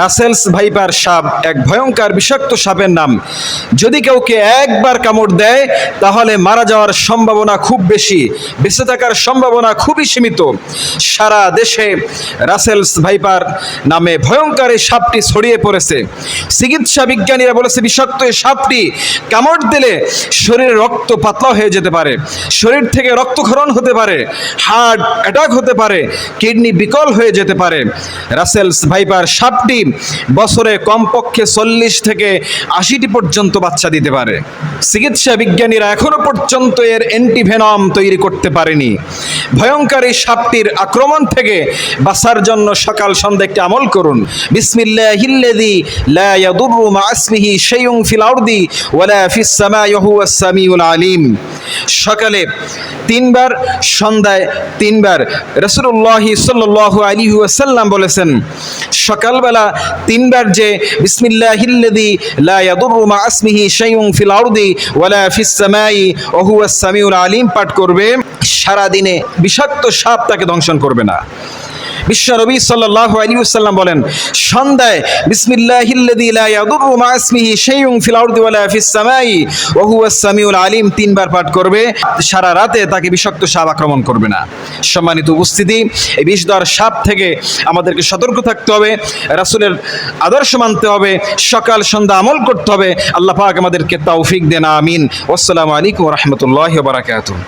Russell's viper সাপ, এক ভয়ঙ্কর বিষাক্ত সাপের নাম। যদি কাউকে একবার কামড় দেয়, তাহলে মারা যাওয়ার সম্ভাবনা খুব বেশি, বেঁচে থাকার সম্ভাবনা খুবই সীমিত। সারা দেশে রাসেলস ভাইপার নামে ভয়ঙ্কর এই সাপটি ছড়িয়ে পড়েছে। চিকিৎসা বিজ্ঞানীরা বলেছে, বিষাক্ত এই সাপটি কামড় দিলে শরীরে রক্ত পাতলা হয়ে যেতে পারে, শরীর থেকে রক্তক্ষরণ হতে পারে, হার্ট অ্যাটাক হতে পারে, কিডনি বিকল হয়ে যেতে পারে। রাসেলস ভাইপার সাপটি বছরে কমপক্ষে চল্লিশ থেকে আশিটি পর্যন্ত বাচ্চা দিতে পারে। চিকিৎসা বিজ্ঞানীরা এখনও পর্যন্ত এর অ্যান্টিভেনম তৈরি করতে পারেনি। ভয়ঙ্কর সাপটির আক্রমণ থেকে বাঁচার জন্য সকাল সন্ধ্যা একটি আমল করুন। আলিম। সকালে তিনবার, সন্ধ্যায় তিনবার। রসুল্লাহি সাল্লাল্লাহু আলাইহি ওয়াসাল্লাম বলেছেন, সকালবেলা তিনবার যে বিসমিল্লাহিল্লাযী লা ইয়াদুররু মা আসমিহি শাইউন ফিল আরদি ওয়ালা ফিস সামাই ওয়া হুয়াস সামিউল আলিম পাঠ করবে। সারা দিনে বিষাক্ত সাপ তাকে দংশন করবে না। বিশ্ব নবী সাল্লাল্লাহু আলাইহি ওয়াসাল্লাম বলেন, সন্ধ্যায়, বিসমিল্লাহিল্লাযী লা ইয়াদুররু মা ইসমিহি শাইউন ফিল আরদি ওয়ালা ফিস সামাই ওয়া হুয়াস সামিউল আলিম তিনবার পাঠ করবে, সারা রাতে তাকে বিষাক্ত সাপ আক্রমণ করবে না। সম্মানিত উপস্থিতি, এই বিষধর সাপ থেকে আমাদেরকে সতর্ক থাকতে হবে, রাসূলের আদর্শ মানতে হবে, সকাল সন্ধ্যা আমল করতে হবে। আল্লাহ পাক আমাদেরকে তৌফিক দেন, আমিন। আসসালামু আলাইকুম রাহমাতুল্লাহি ওয়া বারাকাতুহু।